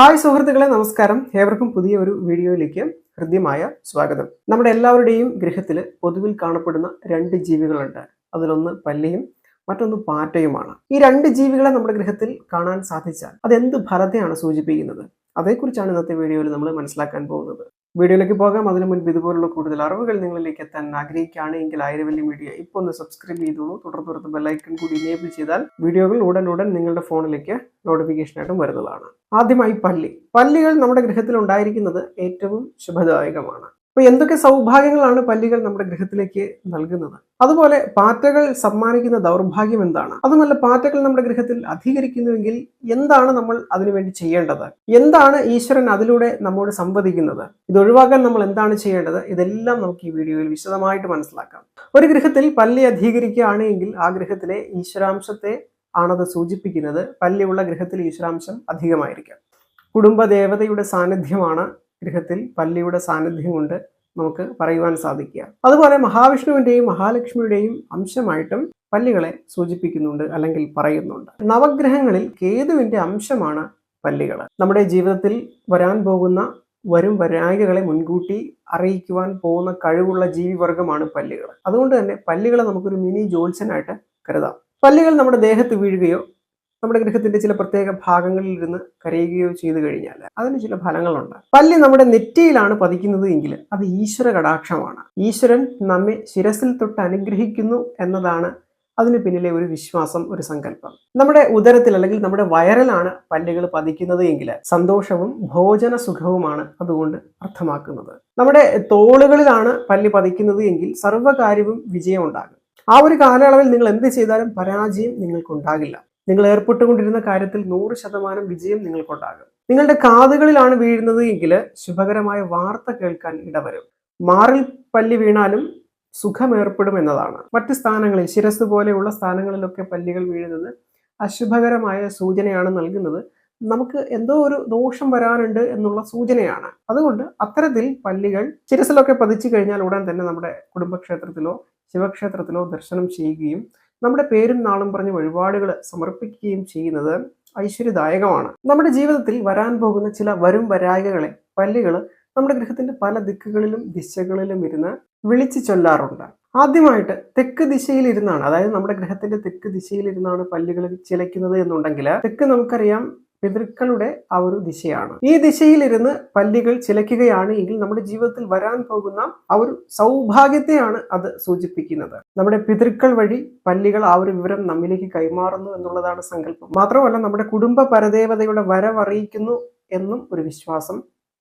Hi സുഹൃത്തുക്കളെ നമസ്കാരം. ഏവർക്കും പുതിയ ഒരു വീഡിയോയിലേക്ക് ഹൃദ്യമായ സ്വാഗതം. നമ്മുടെ എല്ലാവരുടെയും ഗൃഹത്തിൽ പൊതുവിൽ കാണപ്പെടുന്ന രണ്ട് ജീവികളുണ്ട്. അതിലൊന്ന് പല്ലിയും മറ്റൊന്ന് പാറ്റയുമാണ്. ഈ രണ്ട് ജീവികളെ നമ്മുടെ ഗൃഹത്തിൽ കാണാൻ സാധിച്ചാൽ അത് എന്ത് ഫലത്തെയാണ് സൂചിപ്പിക്കുന്നത്? അതേക്കുറിച്ചാണ് ഇന്നത്തെ വീഡിയോയിൽ നമ്മൾ മനസ്സിലാക്കാൻ പോകുന്നത്. വീഡിയോയിലേക്ക് പോകാം. അതിനു മുൻപ് ഇതുപോലുള്ള കൂടുതൽ അറിവുകൾ നിങ്ങളിലേക്ക് എത്താൻ ആഗ്രഹിക്കുകയാണ്. എങ്കിൽ ആയിരവല്ലി മീഡിയ ഇപ്പോൾ ഒന്ന് സബ്സ്ക്രൈബ് ചെയ്തോളൂ. തുടർന്ന് ബെല്ലൈക്കൺ കൂടി എനേബിൾ ചെയ്താൽ വീഡിയോകൾ ഉടൻ ഉടൻ നിങ്ങളുടെ ഫോണിലേക്ക് നോട്ടിഫിക്കേഷനായിട്ടും വരുന്നതാണ്. ആദ്യമായി പല്ലി പല്ലികൾ നമ്മുടെ ഗൃഹത്തിൽ ഉണ്ടായിരിക്കുന്നത് ഏറ്റവും ശുഭദായകമാണ്. അപ്പൊ എന്തൊക്കെ സൗഭാഗ്യങ്ങളാണ് പല്ലികൾ നമ്മുടെ ഗൃഹത്തിലേക്ക് നൽകുന്നത്? അതുപോലെ പാറ്റകൾ സമ്മാനിക്കുന്ന ദൗർഭാഗ്യം എന്താണ്? അതുമല്ല പാറ്റകൾ നമ്മുടെ ഗൃഹത്തിൽ അധികരിക്കുന്നുവെങ്കിൽ എന്താണ് നമ്മൾ അതിനുവേണ്ടി ചെയ്യേണ്ടത്? എന്താണ് ഈശ്വരൻ അതിലൂടെ നമ്മോട് സംവദിക്കുന്നത്? ഇത് ഒഴിവാക്കാൻ നമ്മൾ എന്താണ് ചെയ്യേണ്ടത്? ഇതെല്ലാം നമുക്ക് ഈ വീഡിയോയിൽ വിശദമായിട്ട് മനസ്സിലാക്കാം. ഒരു ഗൃഹത്തിൽ പല്ലി അധികരിക്കുകയാണെങ്കിൽ ആ ഗൃഹത്തിലെ ഈശ്വരാംശത്തെ ആണത് സൂചിപ്പിക്കുന്നത് പല്ലിയുള്ള ഗൃഹത്തിൽ ഈശ്വരാംശം അധികമായിരിക്കാം. കുടുംബദേവതയുടെ സാന്നിധ്യമാണ് ഗൃഹത്തിൽ പല്ലിയുടെ സാന്നിധ്യം കൊണ്ട് നമുക്ക് പറയുവാൻ സാധിക്കുക. അതുപോലെ മഹാവിഷ്ണുവിന്റെയും മഹാലക്ഷ്മിയുടെയും അംശമായിട്ടും പല്ലികളെ സൂചിപ്പിക്കുന്നുണ്ട് അല്ലെങ്കിൽ പറയുന്നുണ്ട്. നവഗ്രഹങ്ങളിൽ കേതുവിന്റെ അംശമാണ് പല്ലികൾ നമ്മുടെ ജീവിതത്തിൽ വരാൻ പോകുന്ന വരും വരായികളെ മുൻകൂട്ടി അറിയിക്കുവാൻ പോകുന്ന കഴിവുള്ള ജീവിവർഗമാണ് പല്ലികൾ അതുകൊണ്ട് തന്നെ പല്ലികളെ നമുക്കൊരു മിനി ജോത്സ്യനായിട്ട് കരുതാം. പല്ലികൾ നമ്മുടെ ദേഹത്ത് വീഴുകയോ നമ്മുടെ ഗ്രഹത്തിന്റെ ചില പ്രത്യേക ഭാഗങ്ങളിൽ ഇരുന്ന് കരയുകയോ ചെയ്തു കഴിഞ്ഞാൽ അതിന് ചില ഫലങ്ങളുണ്ട്. പല്ലി നമ്മുടെ നെറ്റിയിലാണ് പതിക്കുന്നത് എങ്കിൽ അത് ഈശ്വര കടാക്ഷമാണ്. ഈശ്വരൻ നമ്മെ ശിരസിൽ തൊട്ട് അനുഗ്രഹിക്കുന്നു എന്നതാണ് അതിന് പിന്നിലെ ഒരു വിശ്വാസം ഒരു സങ്കല്പം. നമ്മുടെ ഉദരത്തിൽ അല്ലെങ്കിൽ നമ്മുടെ വയറിലാണ് പല്ലുകൾ പതിക്കുന്നത് എങ്കിൽ സന്തോഷവും ഭോജന സുഖവുമാണ് അതുകൊണ്ട് അർത്ഥമാക്കുന്നത്. നമ്മുടെ തോളുകളിലാണ് പല്ലി പതിക്കുന്നത് എങ്കിൽ സർവകാര്യവും വിജയം ഉണ്ടാകും ആ ഒരു കാലയളവിൽ നിങ്ങൾ എന്ത് ചെയ്താലും പരാജയം നിങ്ങൾക്കുണ്ടാകില്ല. നിങ്ങൾ ഏർപ്പെട്ടുകൊണ്ടിരുന്ന കാര്യത്തിൽ നൂറ് ശതമാനം വിജയം നിങ്ങൾക്കുണ്ടാകും. നിങ്ങളുടെ കാതുകളിലാണ് വീഴുന്നത് എങ്കിൽ ശുഭകരമായ വാർത്ത കേൾക്കാൻ ഇടവരും. മാറിൽ പല്ലി വീണാലും സുഖമേർപ്പെടും എന്നതാണ്. മറ്റ് സ്ഥാനങ്ങളിൽ ശിരസ് പോലെയുള്ള സ്ഥാനങ്ങളിലൊക്കെ പല്ലികൾ വീഴുന്നത് അശുഭകരമായ സൂചനയാണ് നൽകുന്നത്. നമുക്ക് എന്തോ ഒരു ദോഷം വരാനുണ്ട് എന്നുള്ള സൂചനയാണ്. അതുകൊണ്ട് അത്തരത്തിൽ പല്ലികൾ ശിരസിലൊക്കെ പതിച്ചു കഴിഞ്ഞാൽ ഉടൻ തന്നെ നമ്മുടെ കുടുംബക്ഷേത്രത്തിലോ ശിവക്ഷേത്രത്തിലോ ദർശനം ചെയ്യുകയും നമ്മുടെ പേരും നാളും പറഞ്ഞ് വഴിപാടുകൾ സമർപ്പിക്കുകയും ചെയ്യുന്നത് ഐശ്വര്യദായകമാണ്. നമ്മുടെ ജീവിതത്തിൽ വരാൻ പോകുന്ന ചില വരും വരായികകളെ പല്ലികൾ നമ്മുടെ ഗൃഹത്തിന്റെ പല ദിക്കുകളിലും ദിശകളിലും ഇരുന്ന് വിളിച്ചു ചൊല്ലാറുണ്ട്. ആദ്യമായിട്ട് തെക്ക് ദിശയിലിരുന്നാണ് അതായത് നമ്മുടെ ഗ്രഹത്തിന്റെ തെക്ക് ദിശയിലിരുന്നാണ് പല്ലുകൾ ചിലയ്ക്കുന്നത് എന്നുണ്ടെങ്കിൽ തെക്ക് നമുക്കറിയാം പിതൃക്കളുടെ ആ ഒരു ദിശയാണ്. ഈ ദിശയിലിരുന്ന് പല്ലികൾ ചിലയ്ക്കുകയാണ് എങ്കിൽ നമ്മുടെ ജീവിതത്തിൽ വരാൻ പോകുന്ന ആ ഒരു സൗഭാഗ്യത്തെയാണ് അത് സൂചിപ്പിക്കുന്നത്. നമ്മുടെ പിതൃക്കൾ വഴി പല്ലികൾ ആ ഒരു വിവരം നമ്മിലേക്ക് കൈമാറുന്നു എന്നുള്ളതാണ് സങ്കല്പം. മാത്രമല്ല നമ്മുടെ കുടുംബ പരദേവതയുടെ വരവറിയിക്കുന്നു എന്നും ഒരു വിശ്വാസം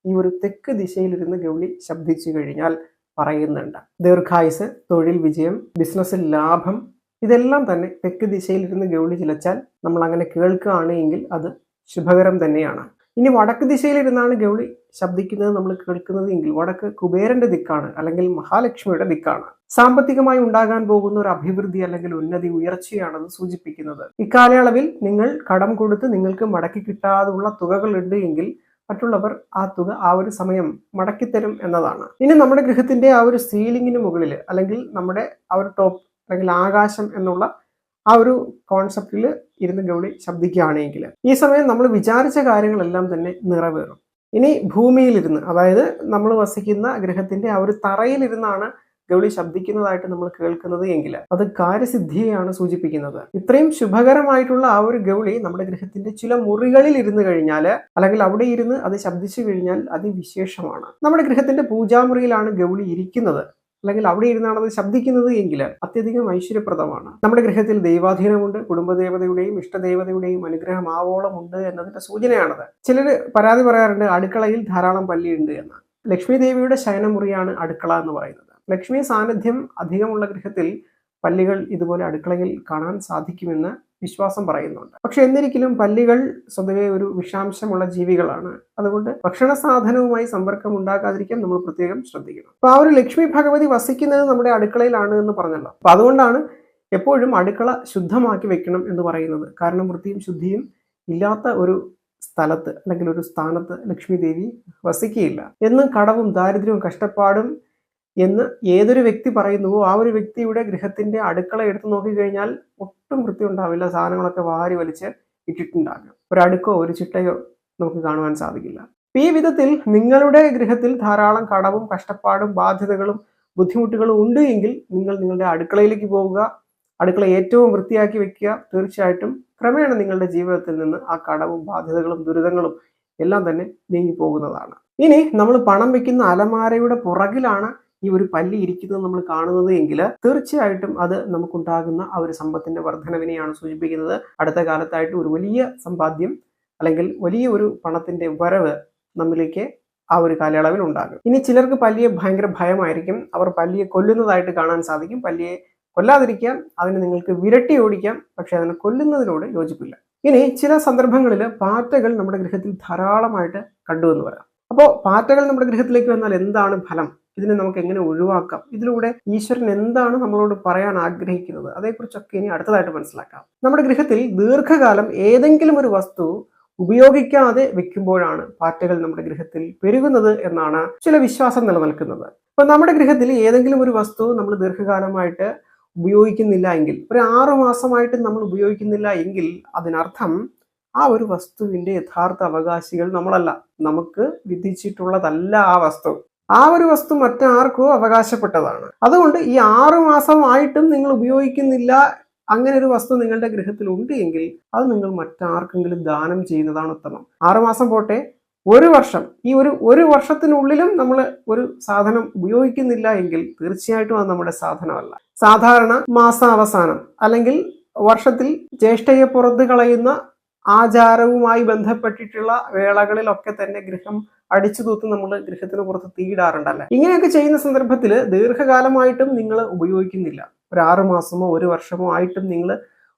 ഈ ഒരു തെക്ക് ദിശയിലിരുന്ന് ഗൗളി ശബ്ദിച്ചു കഴിഞ്ഞാൽ പറയുന്നുണ്ട്. ദീർഘായുസ് തൊഴിൽ വിജയം ബിസിനസ്സിൽ ലാഭം ഇതെല്ലാം തന്നെ തെക്ക് ദിശയിലിരുന്ന് ഗൗളി ചിലച്ചാൽ നമ്മൾ അങ്ങനെ കേൾക്കുകയാണെങ്കിൽ അത് ശുഭകരം തന്നെയാണ്. ഇനി വടക്ക് ദിശയിലിരുന്നാണ് ഗൗളി ശബ്ദിക്കുന്നത് നമ്മൾ കേൾക്കുന്നത് എങ്കിൽ വടക്ക് കുബേരന്റെ ദിക്കാണ് അല്ലെങ്കിൽ മഹാലക്ഷ്മിയുടെ ദിക്കാണ്. സാമ്പത്തികമായി ഉണ്ടാകാൻ പോകുന്ന ഒരു അഭിവൃദ്ധി അല്ലെങ്കിൽ ഉന്നതി ഉയർച്ചയാണെന്ന് സൂചിപ്പിക്കുന്നത്. ഇക്കാലയളവിൽ നിങ്ങൾ കടം കൊടുത്ത് നിങ്ങൾക്ക് മടക്കി കിട്ടാതുള്ള തുകകളുണ്ട് എങ്കിൽ മറ്റുള്ളവർ ആ തുക ആ ഒരു സമയം മടക്കിത്തരും എന്നതാണ്. ഇനി നമ്മുടെ ഗൃഹത്തിന്റെ ആ ഒരു സീലിംഗിന് മുകളിൽ അല്ലെങ്കിൽ നമ്മുടെ ആ ഒരു ടോപ്പ് അല്ലെങ്കിൽ ആകാശം എന്നുള്ള ആ ഒരു കോൺസെപ്റ്റിൽ ഇരുന്ന് ഗൗളി ശബ്ദിക്കുകയാണെങ്കിൽ ഈ സമയം നമ്മൾ വിചാരിച്ച കാര്യങ്ങളെല്ലാം തന്നെ നിറവേറും. ഇനി ഭൂമിയിലിരുന്ന് അതായത് നമ്മൾ വസിക്കുന്ന ഗ്രഹത്തിന്റെ ആ ഒരു തറയിലിരുന്നാണ് ഗൗളി ശബ്ദിക്കുന്നതായിട്ട് നമ്മൾ കേൾക്കുന്നത് എങ്കിൽ അത് കാര്യസിദ്ധിയെയാണ് സൂചിപ്പിക്കുന്നത്. ഇത്രയും ശുഭകരമായിട്ടുള്ള ആ ഒരു ഗൗളി നമ്മുടെ ഗ്രഹത്തിന്റെ ചില മുറികളിൽ ഇരുന്ന് കഴിഞ്ഞാൽ അല്ലെങ്കിൽ അവിടെ ഇരുന്ന് അത് ശബ്ദിച്ചു കഴിഞ്ഞാൽ അതിവിശേഷമാണ്. നമ്മുടെ ഗൃഹത്തിന്റെ പൂജാമുറിയിലാണ് ഗൗളി ഇരിക്കുന്നത്. അല്ലെങ്കിൽ അവിടെ ഇരുന്നാണ് അത് ശബ്ദിക്കുന്നത് എങ്കിൽ അത്യധികം ഐശ്വര്യപ്രദമാണ്. നമ്മുടെ ഗൃഹത്തിൽ ദൈവാധീനമുണ്ട് കുടുംബദേവതയുടെയും ഇഷ്ടദേവതയുടെയും അനുഗ്രഹം ആവോളം ഉണ്ട് എന്നതിന്റെ സൂചനയാണത്. ചിലർ പരാതി പറയാറുണ്ട് അടുക്കളയിൽ ധാരാളം പല്ലിയുണ്ട് എന്ന്. ലക്ഷ്മി ദേവിയുടെ ശയനമുറിയാണ് അടുക്കള എന്ന് പറയുന്നത്. ലക്ഷ്മി സാന്നിധ്യം അധികമുള്ള ഗൃഹത്തിൽ പല്ലികൾ ഇതുപോലെ അടുക്കളയിൽ കാണാൻ സാധിക്കുമെന്ന് വിശ്വാസം പറയുന്നുണ്ട്. പക്ഷെ എന്നിരിക്കലും പല്ലികൾ സ്വതവേ ഒരു വിഷാംശമുള്ള ജീവികളാണ്. അതുകൊണ്ട് ഭക്ഷണ സാധനവുമായി സമ്പർക്കം ഉണ്ടാകാതിരിക്കാൻ നമ്മൾ പ്രത്യേകം ശ്രദ്ധിക്കണം. അപ്പൊ ആ ഒരു ലക്ഷ്മി ഭഗവതി വസിക്കുന്നത് നമ്മുടെ അടുക്കളയിലാണ് എന്ന് പറഞ്ഞല്ലോ. അപ്പൊ അതുകൊണ്ടാണ് എപ്പോഴും അടുക്കള ശുദ്ധമാക്കി വെക്കണം എന്ന് പറയുന്നത്. കാരണം വൃത്തിയും ശുദ്ധിയും ഇല്ലാത്ത ഒരു സ്ഥലത്ത് അല്ലെങ്കിൽ ഒരു സ്ഥാനത്ത് ലക്ഷ്മി ദേവി വസിക്കുകയില്ല. എന്നും കടവും ദാരിദ്ര്യവും കഷ്ടപ്പാടും എന്ന് ഏതൊരു വ്യക്തി പറയുന്നുവോ ആ ഒരു വ്യക്തിയുടെ ഗൃഹത്തിന്റെ അടുക്കള എടുത്തു നോക്കിക്കഴിഞ്ഞാൽ ഒട്ടും വൃത്തി ഉണ്ടാവില്ല. സാധനങ്ങളൊക്കെ വാരി വലിച്ച് ഇട്ടിട്ടുണ്ടാകും. ഒരടുക്കോ ഒരു ചിട്ടയോ നമുക്ക് കാണുവാൻ സാധിക്കില്ല. ഈ വിധത്തിൽ നിങ്ങളുടെ ഗൃഹത്തിൽ ധാരാളം കടവും കഷ്ടപ്പാടും ബാധ്യതകളും ബുദ്ധിമുട്ടുകളും ഉണ്ട് എങ്കിൽ നിങ്ങൾ നിങ്ങളുടെ അടുക്കളയിലേക്ക് പോവുക. അടുക്കള ഏറ്റവും വൃത്തിയാക്കി വെക്കുക. തീർച്ചയായിട്ടും ക്രമേണ നിങ്ങളുടെ ജീവിതത്തിൽ നിന്ന് ആ കടവും ബാധ്യതകളും ദുരിതങ്ങളും എല്ലാം തന്നെ നീങ്ങി പോകുന്നതാണ് ഇനി നമ്മൾ പണം വെക്കുന്ന അലമാരയുടെ പുറകിലാണ് ഈ ഒരു പല്ലി ഇരിക്കുന്നത് നമ്മൾ കാണുന്നത് എങ്കിൽ തീർച്ചയായിട്ടും അത് നമുക്കുണ്ടാകുന്ന ആ ഒരു സമ്പത്തിന്റെ വർധനവിനെയാണ് സൂചിപ്പിക്കുന്നത്. അടുത്ത കാലത്തായിട്ട് ഒരു വലിയ സമ്പാദ്യം അല്ലെങ്കിൽ വലിയ ഒരു പണത്തിന്റെ വരവ് നമ്മിലേക്ക് ആ ഒരു കാലയളവിൽ ഉണ്ടാകും. ഇനി ചിലർക്ക് പല്ലിയെ ഭയങ്കര ഭയമായിരിക്കും. അവർ പല്ലിയെ കൊല്ലുന്നതായിട്ട് കാണാൻ സാധിക്കും. പല്ലിയെ കൊല്ലാതിരിക്കാം. അതിനെ നിങ്ങൾക്ക് വിരട്ടി ഓടിക്കാം. പക്ഷെ അതിനെ കൊല്ലുന്നതിനോട് യോജിപ്പില്ല. ഇനി ചില സന്ദർഭങ്ങളിൽ പാറ്റകൾ നമ്മുടെ ഗൃഹത്തിൽ ധാരാളമായിട്ട് കണ്ടു എന്ന് വരാം. അപ്പോൾ പാറ്റകൾ നമ്മുടെ ഗൃഹത്തിലേക്ക് വന്നാൽ എന്താണ് ഫലം? ഇതിനെ നമുക്ക് എങ്ങനെ ഒഴിവാക്കാം? ഇതിലൂടെ ഈശ്വരൻ എന്താണ് നമ്മളോട് പറയാൻ ആഗ്രഹിക്കുന്നത്? അതേക്കുറിച്ചൊക്കെ ഇനി അടുത്തതായിട്ട് മനസ്സിലാക്കാം. നമ്മുടെ ഗൃഹത്തിൽ ദീർഘകാലം ഏതെങ്കിലും ഒരു വസ്തു ഉപയോഗിക്കാതെ വെക്കുമ്പോഴാണ് പാറ്റകൾ നമ്മുടെ ഗൃഹത്തിൽ പെരുകുന്നത് എന്നാണ് ചില വിശ്വാസം നിലനിൽക്കുന്നത്. അപ്പൊ നമ്മുടെ ഗൃഹത്തിൽ ഏതെങ്കിലും ഒരു വസ്തു നമ്മൾ ദീർഘകാലമായിട്ട് ഉപയോഗിക്കുന്നില്ല എങ്കിൽ ഒരു ആറു മാസമായിട്ട് നമ്മൾ ഉപയോഗിക്കുന്നില്ല എങ്കിൽ അതിനർത്ഥം ആ ഒരു വസ്തുവിന്റെ യഥാർത്ഥ അവകാശികൾ നമ്മളല്ല. നമുക്ക് വിധിച്ചിട്ടുള്ളതല്ല ആ വസ്തു. ആ ഒരു വസ്തു മറ്റാർക്കോ അവകാശപ്പെട്ടതാണ്. അതുകൊണ്ട് ഈ ആറു മാസമായിട്ടും നിങ്ങൾ ഉപയോഗിക്കുന്നില്ല അങ്ങനെ ഒരു വസ്തു നിങ്ങളുടെ ഗൃഹത്തിൽ ഉണ്ട് എങ്കിൽ അത് നിങ്ങൾ മറ്റാർക്കെങ്കിലും ദാനം ചെയ്യുന്നതാണ് ഉത്തമം. ആറുമാസം പോട്ടെ ഒരു വർഷം ഈ ഒരു ഒരു വർഷത്തിനുള്ളിലും നമ്മൾ ഒരു സാധനം ഉപയോഗിക്കുന്നില്ല എങ്കിൽ തീർച്ചയായിട്ടും അത് നമ്മുടെ സാധനമല്ല. സാധാരണ മാസാവസാനം അല്ലെങ്കിൽ വർഷത്തിൽ ജ്യേഷ്ഠയെ പുറത്ത് കളയുന്ന ആചാരവുമായി ബന്ധപ്പെട്ടിട്ടുള്ള വേളകളിലൊക്കെ തന്നെ ഗൃഹം അടിച്ചു തൂത്ത് നമ്മൾ ഗൃഹത്തിന് പുറത്ത് തീയിടാറുണ്ടല്ലേ? ഇങ്ങനെയൊക്കെ ചെയ്യുന്ന സന്ദർഭത്തിൽ ദീർഘകാലമായിട്ടും നിങ്ങൾ ഉപയോഗിക്കുന്നില്ല. ഒരു ആറു മാസമോ ഒരു വർഷമോ ആയിട്ടും നിങ്ങൾ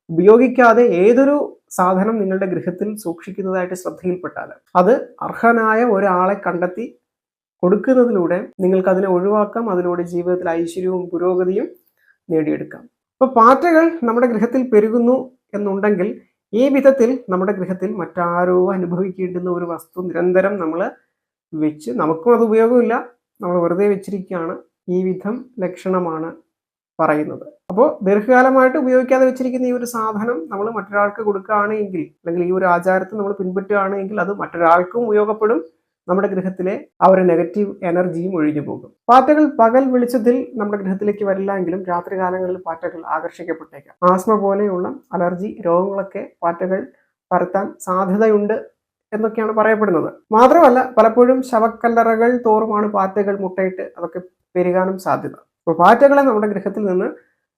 ഉപയോഗിക്കാതെ ഏതൊരു സാധനം നിങ്ങളുടെ ഗൃഹത്തിൽ സൂക്ഷിക്കുന്നതായിട്ട് ശ്രദ്ധയിൽപ്പെട്ടാൽ അത് അർഹനായ ഒരാളെ കണ്ടെത്തി കൊടുക്കുന്നതിലൂടെ നിങ്ങൾക്ക് അതിനെ ഒഴിവാക്കാം അതിലൂടെ ജീവിതത്തിൽ ഐശ്വര്യവും പുരോഗതിയും നേടിയെടുക്കാം. അപ്പോൾ പാറ്റകൾ നമ്മുടെ ഗൃഹത്തിൽ പെരുകുന്നു എന്നുണ്ടെങ്കിൽ ഈ വിധത്തിൽ നമ്മുടെ ഗൃഹത്തിൽ മറ്റാരോ അനുഭവിക്കേണ്ടുന്ന ഒരു വസ്തു നിരന്തരം നമ്മൾ വെച്ച് നമുക്കും അത് ഉപയോഗമില്ല. നമ്മൾ വെറുതെ വെച്ചിരിക്കുകയാണ്. ഈ വിധം ലക്ഷണമാണ് പറയുന്നത്. അപ്പോൾ ദീർഘകാലമായിട്ട് ഉപയോഗിക്കാതെ വെച്ചിരിക്കുന്ന ഈ ഒരു സാധനം നമ്മൾ മറ്റൊരാൾക്ക് കൊടുക്കുകയാണെങ്കിൽ അല്ലെങ്കിൽ ഈ ഒരു ആചാരത്തെ നമ്മൾ പിൻപറ്റുകയാണെങ്കിൽ അത് മറ്റൊരാൾക്കും ഉപയോഗപ്പെടും. നമ്മുടെ ഗ്രഹത്തിലെ ആ ഒരു നെഗറ്റീവ് എനർജിയും ഒഴിഞ്ഞു പോകും. പാറ്റകൾ പകൽ വെളിച്ചത്തിൽ നമ്മുടെ ഗ്രഹത്തിലേക്ക് വരില്ല എങ്കിലും രാത്രി കാലങ്ങളിൽ പാറ്റകൾ ആകർഷിക്കപ്പെട്ടേക്കാം. ആസ്മ പോലെയുള്ള അലർജി രോഗങ്ങളൊക്കെ പാറ്റകൾ പരത്താൻ സാധ്യതയുണ്ട് എന്നൊക്കെയാണ് പറയപ്പെടുന്നത്. മാത്രമല്ല പലപ്പോഴും ശവക്കല്ലറകൾ തോറുമാണ് പാറ്റകൾ മുട്ടയിട്ട് അതൊക്കെ പെരുകാനും സാധ്യത. അപ്പോൾ പാറ്റകളെ നമ്മുടെ ഗ്രഹത്തിൽ നിന്ന്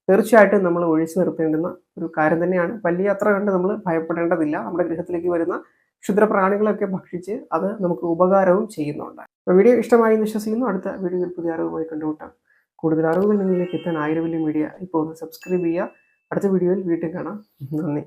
തീർച്ചയായിട്ടും നമ്മൾ ഒഴിച്ചു നിർത്തേണ്ടുന്ന ഒരു കാര്യം തന്നെയാണ്. വലിയ അത്ര കണ്ട് നമ്മൾ ഭയപ്പെടേണ്ടതില്ല. നമ്മുടെ ഗൃഹത്തിലേക്ക് വരുന്ന ക്ഷുദ്രപ്രാണികളൊക്കെ ഭക്ഷിച്ച് അത് നമുക്ക് ഉപകാരവും ചെയ്യുന്നുണ്ട്. അപ്പോൾ വീഡിയോ ഇഷ്ടമായി എന്ന് വിശ്വസിക്കുന്നു. അടുത്ത വീഡിയോയിൽ പുതിയ അറിവുമായി കണ്ടുമുട്ടാം. കൂടുതൽ അറിവുകൾ നിങ്ങളിലേക്ക് എത്താൻ ആയിരവില്യം മീഡിയ ഇപ്പോൾ ഒന്ന് സബ്സ്ക്രൈബ് ചെയ്യുക. അടുത്ത വീഡിയോയിൽ വീട്ടിൽ കാണാം. നന്ദി.